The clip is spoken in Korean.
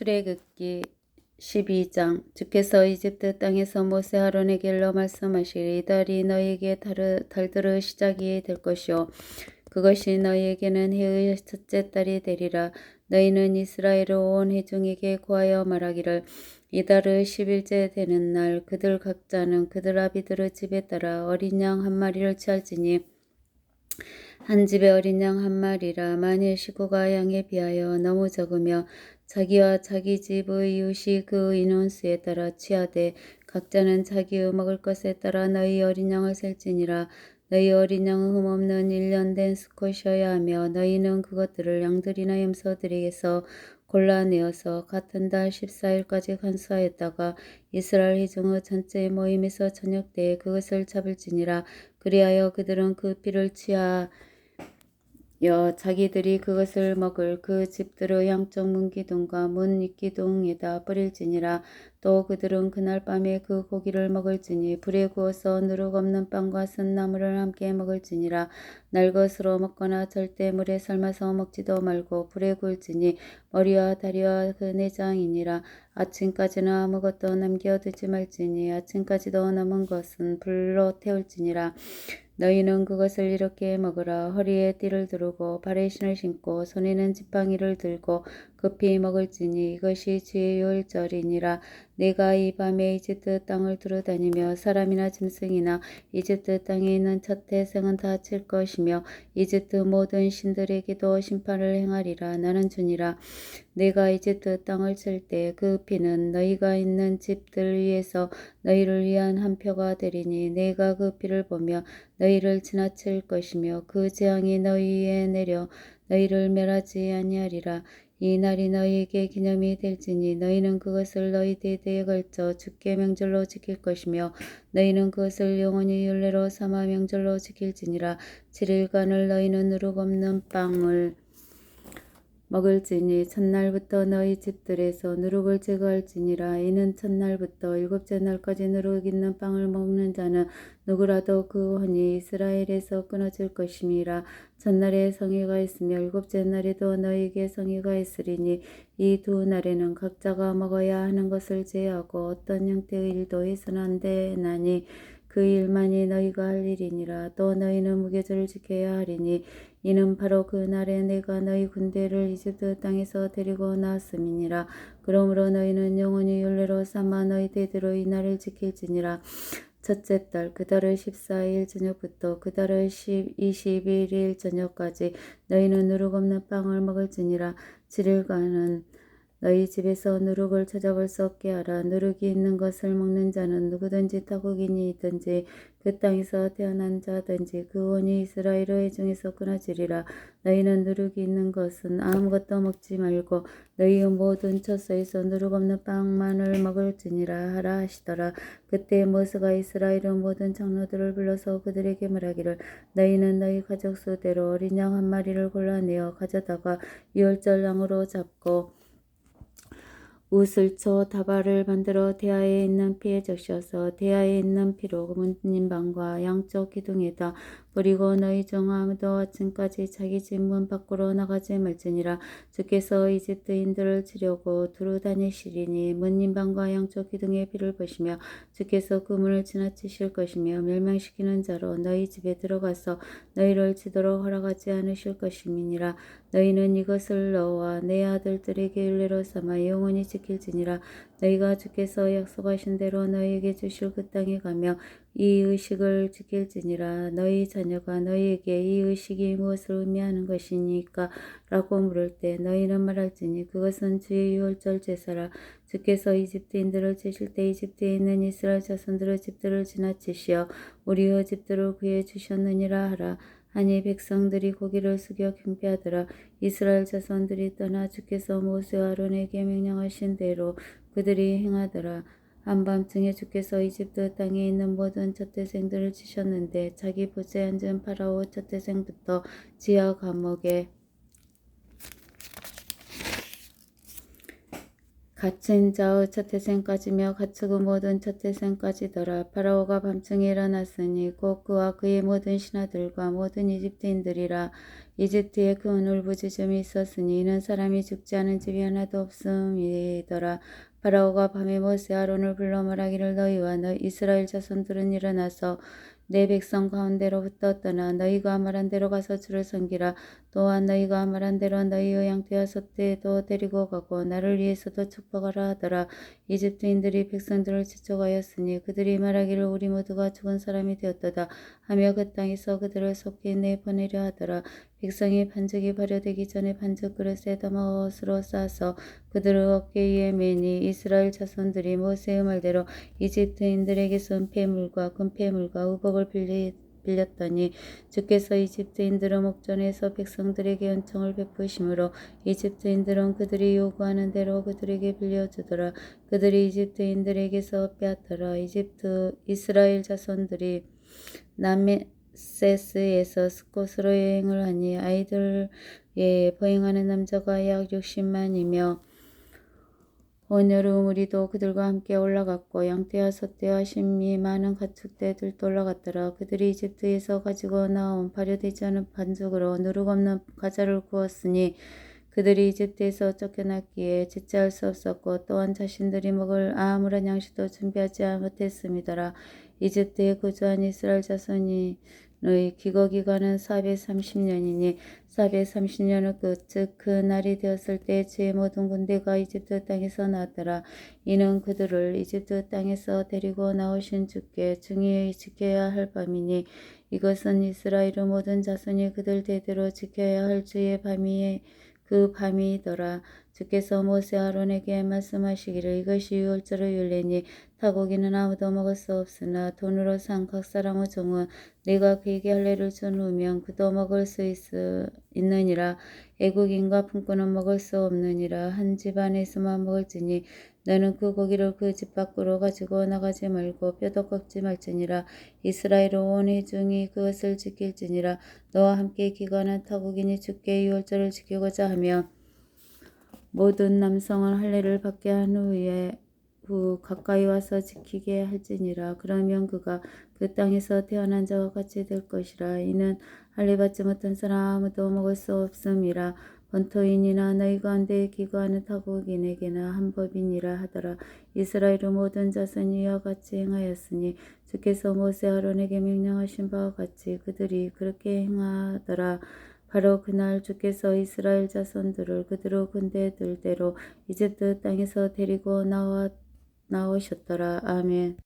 출애굽기 12장 주께서 이집트 땅에서 모세 아론에게 일러 말씀하시리 이달이 너희에게 달, 달들의 시작이 될 것이요. 그것이 너희에게는 해의 첫째 달이 되리라. 너희는 이스라엘 온 회중에게 구하여 말하기를 이달의 10일째 되는 날 그들 각자는 그들 아비들의 집에 따라 어린 양 한 마리를 취할지니 한 집에 어린 양 한 마리라. 만일 식구가 양에 비하여 너무 적으며 자기와 자기 집의 이웃이 그 인원수에 따라 취하되 각자는 자기의 먹을 것에 따라 너희 어린 양을 셀지니라. 너희 어린 양은 흠없는 일년된 수컷이어야 하며 너희는 그것들을 양들이나 염소들에게서 골라내어서 같은 달 14일까지 간수하였다가 이스라엘 회중의 전체 모임에서 저녁 때에 그것을 잡을지니라. 그리하여 그들은 그 피를 취하 여 자기들이 그것을 먹을 그 집들의 양쪽 문기둥과 문 입기둥에다 뿌릴지니라. 또 그들은 그날 밤에 그 고기를 먹을지니 불에 구워서 누룩 없는 빵과 쓴나물을 함께 먹을지니라. 날 것으로 먹거나 절대 물에 삶아서 먹지도 말고 불에 구울지니 머리와 다리와 그 내장이니라. 아침까지는 아무것도 남겨두지 말지니 아침까지도 남은 것은 불로 태울지니라 너희는 그것을 이렇게 먹으라. 허리에 띠를 두르고 발에 신을 신고 손에는 지팡이를 들고 급히 먹을지니 이것이 주의 요일절이니라. 내가 이 밤에 이집트 땅을 두루다니며 사람이나 짐승이나 이집트 땅에 있는 첫 태생은 다칠 것이며 이집트 모든 신들에게도 심판을 행하리라. 나는 주니라. 내가 이집트 땅을 칠 때 그 피는 너희가 있는 집들 위에서 너희를 위한 한 표가 되리니 내가 그 피를 보며 너희를 지나칠 것이며 그 재앙이 너희 위에 내려 너희를 멸하지 아니하리라. 이 날이 너희에게 기념이 될지니 너희는 그것을 너희 대대에 걸쳐 주께 명절로 지킬 것이며 너희는 그것을 영원히 율례로 삼아 명절로 지킬지니라. 7일간을 너희는 누룩 없는 빵을 먹을지니 첫날부터 너희 집들에서 누룩을 제거할지니라. 이는 첫날부터 일곱째 날까지 누룩 있는 빵을 먹는 자는 누구라도 그 혼이 이스라엘에서 끊어질 것임이라. 첫날에 성회가 있으며 일곱째 날에도 너희에게 성회가 있으리니 이 두 날에는 각자가 먹어야 하는 것을 제하고 어떤 형태의 일도 해서는 안 되나니 그 일만이 너희가 할 일이니라. 또 너희는 무교절을 지켜야 하리니 이는 바로 그 날에 내가 너희 군대를 이집트 땅에서 데리고 나왔음이니라. 그러므로 너희는 영원히 율례로 삼아 너희 대대로 이 날을 지킬지니라. 첫째 달, 그 달의 14일 저녁부터 그 달의 21일 저녁까지 너희는 누룩 없는 빵을 먹을지니라. 7일간은 너희 집에서 누룩을 찾아볼 수 없게 하라. 누룩이 있는 것을 먹는 자는 누구든지 타국인이든지 그 땅에서 태어난 자든지 그 원이 이스라엘 의 중에서 끊어지리라. 너희는 누룩이 있는 것은 아무것도 먹지 말고 너희의 모든 처소에서 누룩 없는 빵만을 먹을지니라 하라 하시더라. 그때 모세가 이스라엘의 모든 장로들을 불러서 그들에게 말하기를 너희는 너희 가족 수대로 어린 양 한 마리를 골라내어 가져다가 유월절 양으로 잡고 우슬초 다발을 만들어 대하에 있는 피에 적셔서 대하에 있는 피로 문님방과 양쪽 기둥에다 그리고 너희 중 아무도 아침까지 자기 집 문 밖으로 나가지 말지니라. 주께서 이집트인들을 치려고 두루 다니시리니 문님방과 양쪽 기둥의 피를 보시며 주께서 그 문을 지나치실 것이며 멸망시키는 자로 너희 집에 들어가서 너희를 치도록 허락하지 않으실 것임이니라. 너희는 이것을 너와 내 아들들에게 율례로 삼아 영원히 지킬지니라. 너희가 주께서 약속하신 대로 너희에게 주실 그 땅에 가며 이 의식을 지킬지니라. 너희 자녀가 너희에게 이 의식이 무엇을 의미하는 것이니까? 라고 물을 때 너희는 말할지니 그것은 주의 유월절 제사라. 주께서 이집트인들을 치실 때 이집트에 있는 이스라엘 자손들의 집들을 지나치시어 우리의 집들을 구해 주셨느니라 하라. 하니 백성들이 고기를 숙여 경배하더라. 이스라엘 자손들이 떠나 주께서 모세와 아론에게 명령하신 대로 그들이 행하더라 한밤중에 주께서 이집트 땅에 있는 모든 첫태생들을 치셨는데 자기 부채 앉은 파라오 첫태생부터 지하 감옥에 갇힌 자의 첫태생까지며 갇히고 모든 첫태생까지더라. 파라오가 밤중에 일어났으니 곧 그와 그의 모든 신하들과 모든 이집트인들이라. 이집트에 큰 울부짖음이 있었으니 이는 사람이 죽지 않은 집이 하나도 없음이더라. 파라오가 밤에 모세 아론을 불러 말하기를 너희와 너 이스라엘 자손들은 일어나서 내 백성 가운데로부터 떠나 너희가 말한 대로 가서 주를 섬기라. 또한 너희가 말한 대로 너희의 양떼와 소떼도 데리고 가고 나를 위해서도 축복하라 하더라. 이집트인들이 백성들을 지적하였으니 그들이 말하기를 우리 모두가 죽은 사람이 되었도다 하며 그 땅에서 그들을 속히 내보내려 하더라. 백성이 반죽이 발효되기 전에 반죽 그릇에 담아 옷으로 싸서 그들의 어깨 위에 매니 이스라엘 자손들이 모세의 말대로 이집트인들에게서 은폐물과 금폐물과 우복을 빌리, 빌렸더니 주께서 이집트인들의 목전에서 백성들에게 은총을 베푸심으로 이집트인들은 그들이 요구하는 대로 그들에게 빌려주더라. 그들이 이집트인들에게서 빼앗더라. 이집트 이스라엘 자손들이 남메 세스에서 스콧으로 여행을 하니 아이들에 보행하는 남자가 약 60만이며 온 여름 우리도 그들과 함께 올라갔고 양떼와 소떼와 심리 많은 가축대들도 올라갔더라. 그들이 이집트에서 가지고 나온 발효되지 않은 반죽으로 누룩 없는 과자를 구웠으니 그들이 이집트에서 쫓겨났기에 지체할 수 없었고 또한 자신들이 먹을 아무런 양식도 준비하지 못했음이더라. 이집트에 거주한 이스라엘 자손이 너희 기거 기간은 430년이니 430년의 끝, 즉 그 날이 되었을 때 주의 모든 군대가 이집트 땅에서 나왔더라. 이는 그들을 이집트 땅에서 데리고 나오신 주께 중히 지켜야 할 밤이니 이것은 이스라엘의 모든 자손이 그들 대대로 지켜야 할 주의 밤이 그 밤이더라. 주께서 모세 아론에게 말씀하시기를 이것이 유월절의 율례니 타고기는 아무도 먹을 수 없으나 돈으로 산 각 사람의 종은 네가 그에게 할례를 준 후면 그도 먹을 수 있, 있느니라. 애국인과 품꾼은 먹을 수 없느니라. 한 집안에서만 먹을지니 너는 그 고기를 그 집 밖으로 가지고 나가지 말고 뼈도 꺾지 말지니라. 이스라엘 온 회중이 그것을 지킬지니라. 너와 함께 기관한 타국인이 주께 유월절을 지키고자 하며 모든 남성은 할례를 받게 한 후에 후 가까이 와서 지키게 할지니라. 그러면 그가 그 땅에서 태어난 자와 같이 될 것이라. 이는 할례 받지 못한 사람 아무도 먹을 수 없음이라. 번토인이나 너희 가운데 기거하는 타국인에게나 한 법이니라 하더라. 이스라엘의 모든 자손이 이와 같이 행하였으니 주께서 모세 아론에게 명령하신 바와 같이 그들이 그렇게 행하더라. 바로 그날 주께서 이스라엘 자손들을 그들의 군대들대로 이집트 땅에서 데리고 나와 나오셨더라. 아멘.